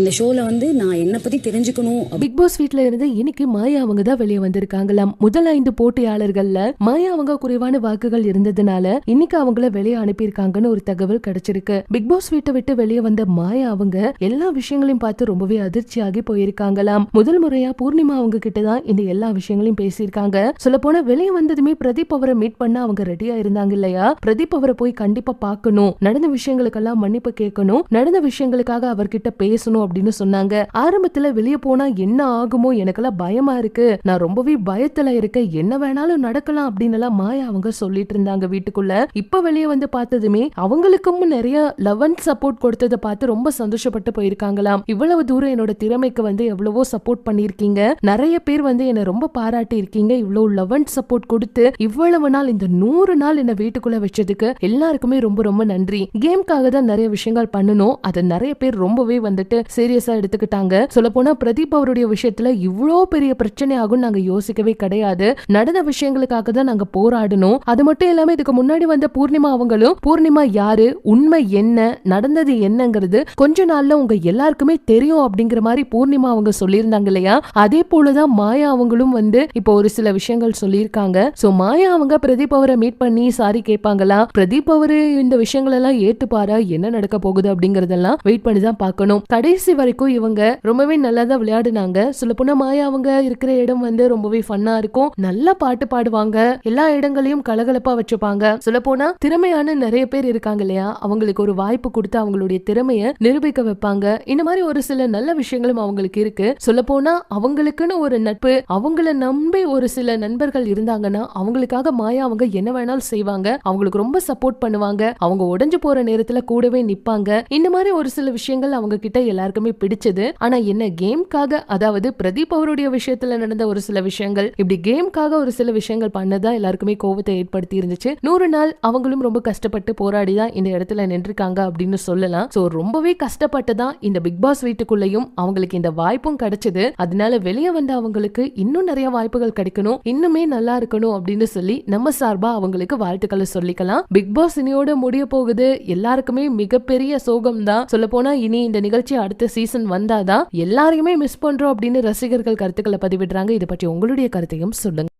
இந்த ஷோல வந்து நான் என்ன பத்தி தெரிஞ்சுக்கணும் பிக் பாஸ் வீட்ல இருந்து இன்னைக்கு மாயா அவங்க தான் வெளியே வந்திருக்காங்களாம். முதல் ஐந்து போட்டியாளர்கள்ல மாயா அவங்க குறைவான வாக்குகள் இருந்ததுனால இன்னைக்கு அவங்கள வெளியே அனுப்பியிருக்காங்கன்னு ஒரு தகவல் கிடைச்சிருக்கு. பிக் பாஸ் வீட்டை விட்டு வெளியே வந்த மாயா அவங்க எல்லா விஷயங்களையும் பார்த்து ரொம்பவே அதிர்ச்சியாகி போயிருக்காங்களாம். முதல் முறையா பூர்ணிமா அவங்க கிட்ட தான் இந்த எல்லா விஷயங்களையும் பேசியிருக்காங்க. சொல்ல போனா வெளியே வந்ததுமே பிரதீப் அவரை மீட் பண்ண அவங்க ரெடியா இருந்தாங்க இல்லையா? பிரதீப் அவரை போய் கண்டிப்பா பார்க்கணும். நடந்த விஷயங்களுக்கெல்லாம் மன்னிப்பு கேட்கணும். நடந்த விஷயங்களுக்காக அவர்கிட்ட பேசணும் அப்படின்னு சொன்னாங்க. ஆரம்பத்துல வெளியே போனா என்ன ஆகுமோ எனக்கெல்லாம் பயமா இருக்கு. நான் ரொம்பவே பயத்துல இருக்கேன். என்ன வேணாலும் நடக்கலாம் அப்படின்னு எல்லாம் மாயா அவங்க சொல்லிட்டு இருந்தாங்க வீட்டுக்குள்ள. இப்ப வெளியே வந்து பார்த்ததுமே அவங்களுக்கும் நிறைய லவ் அண்ட் சப்போர்ட் கொடுத்ததை பார்த்து ரொம்ப சந்தோஷப்பட்டு போயிருக்காங்களாம். இவ்வளவு தூரம் என்னோட திறமைக்கு வந்து எவ்வளவோ சப்போர்ட் பண்ணிருக்கீங்க நிறைய பேர் வந்து என்னை ரொம்ப பாராட்டி இருக்கீங்க. இவ்வளவு லவ் அண்ட் சப்போர்ட் கொடுத்து இவ்வளவு நாள் இந்த நூறு நாள் என்ன வீட்டுக்குள்ள வச்சதுக்கு எல்லாருக்குமே ரொம்ப ரொம்ப நன்றி. கேம்காக தான் நிறைய விஷயங்கள் பண்ணணும். அதை நிறைய பேர் ரொம்பவே வந்துட்டு சீரியஸா எடுத்துக்கிட்டாங்க. சொல்ல போனா பிரதீப் அவருடைய விஷயத்துல இவ்வளோ பெரிய பிரச்சனை ஆகும் நாங்க யோசிக்கவே கிடையாது. நடந்த விஷயங்களுக்காக தான் நாங்க போராடணும். அது மட்டும் இல்லாம இதுக்கு முன்னாடி வந்த பூர்ணிமா அவங்களும் பூர்ணிமா யாரு? உண்மை என்ன? நடந்தது என்னங்கிறது கொஞ்ச நாள்ல உங்க எல்லாருக்குமே தெரியும் அப்படிங்கிற மாதிரி பூர்ணிமா அவங்க சொல்லியிருந்தாங்க இல்லையா? அதே போலதான் மாயா அவங்களும் வந்து இப்போ ஒரு சில விஷயங்கள் சொல்லியிருக்காங்க. சோ மாயா அவங்க பிரதீப் அவரை மீட் பண்ணி சாரி கேட்பாங்களா? பிரதீப் அவரு இந்த விஷயங்கள் எல்லாம் ஏத்துப்பாரா? என்ன நடக்க போகுது அப்படிங்கறதெல்லாம் வெயிட் பண்ணி தான் பார்க்கணும். கடைசி வரைக்கும் இவங்க ரொம்பவே நல்லா தான் விளையாடுனாங்க. சொல்ல போனா மாயா அவங்க இருக்கிற இடம் வந்து ரொம்பவே ஃபன்னா இருக்கும். நல்லா பாட்டு பாடுவாங்க. எல்லா இடங்களையும் கலகலப்பா வச்சுப்பாங்க. சொல்ல போனா திறமையான நிறைய பேர் இருக்காங்க இல்லையா? அவங்களுக்கு ஒரு வாய்ப்பு கொடுத்து அவங்களுடைய திறமைய நிரூபிக்க வைப்பாங்க. இந்த மாதிரி ஒரு சில நல்ல விஷயங்களும் அவங்களுக்கு இருக்கு. சொல்ல போனா அவங்களுக்குன்னு ஒரு நட்பு அவங்கள நம்பி ஒரு சில நண்பர்கள் இருந்தாங்கன்னா அவங்களுக்காக மாயா அவங்க என்ன வேணாலும் செய்வாங்க. அவங்களுக்கு ரொம்ப சப்போர்ட் பண்ணுவாங்க. அவங்க உடஞ்சு போற நேரத்துல கூடவே நிப்பாங்க. இந்த மாதிரி ஒரு சில விஷயங்கள் அவங்க கிட்ட எல்லாருக்குமே பிடிச்சது. ஆனா என்ன கேம்காக அதாவது பிரதீப் அவருடைய விஷயத்துல நடந்த ஒரு சில விஷயங்கள் இப்படி கேம்காக ஒரு சில விஷயங்கள் பண்ணதான் எல்லாருக்குமே கோபத்தை ஏற்படுத்தி இருந்துச்சு. நூறு நாள் அவங்களும் ரொம்ப கஷ்டப்பட்டு போராடி தான் இந்த இடத்துல நின்றுருக்காங்க அப்படின்னு சொல்லலாம். சோ ரொம்பவே கஷ்டப்பட்டு தான் இந்த பிக் பாஸ் வீட்டுக்குள்ளேயும் அவங்களுக்கு இந்த வாய்ப்பும் கிடைச்சது. அதனால வெளியே வந்த அவங்களுக்கு இன்னும் நிறைய வாய்ப்புகள் கிடைக்கணும். இன்னுமே நல்லா இருக்கணும் அப்படின்னு சொல்லி நம்ம சார்பா அவங்களுக்கு வாழ்த்துக்களை சொல்லிக்கலாம். பிக் பாஸ் இனியோட முடிய போகுது. எல்லாருக்குமே மிகப்பெரிய சோகம் தான் சொல்ல போனா இனி இந்த நிகழ்ச்சி அடுத்த சீசன் வந்தாதான் எல்லாரையுமே மிஸ் பண்றோம் அப்படின்னு ரசிகர்கள் கருத்துக்களை பதிவிடுறாங்க. இதை பற்றி உங்களுடைய கருத்தையும் சொல்லுங்க.